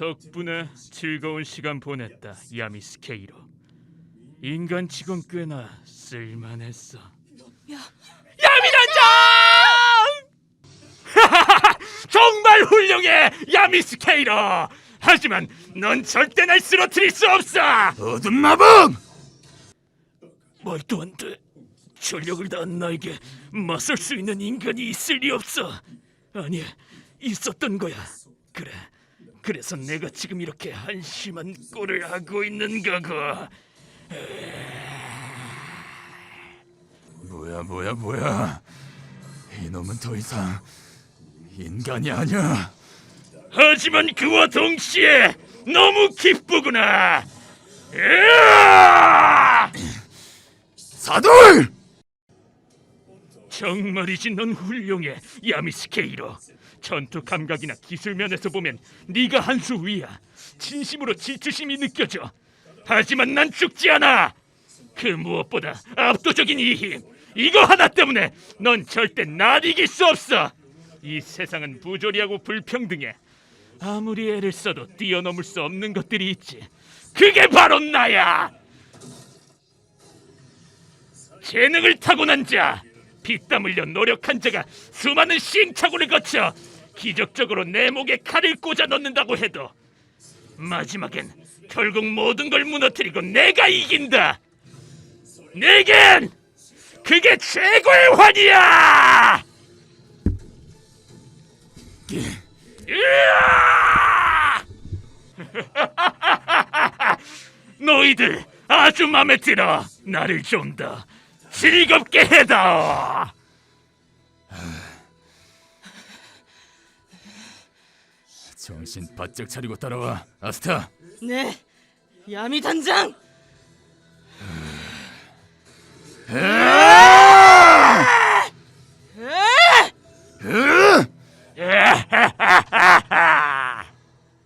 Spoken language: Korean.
덕분에 즐거운 시간 보냈다 야미스케이로 인간 치곤 꽤나 쓸만했어 야미단장! 정말 훌륭해 야미스케이로 하지만 넌 절대 날 쓰러뜨릴 수 없어 어둠 마법! 말도 안 돼. 전력을 다한 나에게 맞설 수 있는 인간이 있을 리 없어. 아니, 있었던 거야. 그래. 그래서 내가 지금 이렇게 한심한 꼴을 하고 있는 거고. 뭐야 뭐야 뭐야 이놈은 더 이상 인간이 아니야 하지만 그와 동시에 너무 기쁘구나. 사돌! 정말이지 넌 훌륭해 야미스케이로. 전투 감각이나 기술 면에서 보면 네가 한 수 위야. 진심으로 질투심이 느껴져. 하지만 난 죽지 않아. 그 무엇보다 압도적인 이힘 이거 하나 때문에 넌 절대 날 이길 수 없어. 이 세상은 부조리하고 불평등해. 아무리 애를 써도 뛰어넘을 수 없는 것들이 있지. 그게 바로 나야. 재능을 타고난 자, 피땀 흘려 노력한 자가 수많은 시행착오를 거쳐 기적적으로 내 목에 칼을 꽂아 넣는다고 해도 마지막엔 결국 모든 걸 무너뜨리고 내가 이긴다. 내겐 그게 최고의 환이야. 으아! 너희들 아주 마음에 들어. 나를 좀 더 즐겁게 해다. 정신 바짝 차리고 따라와 아스타 네, 야미 단장.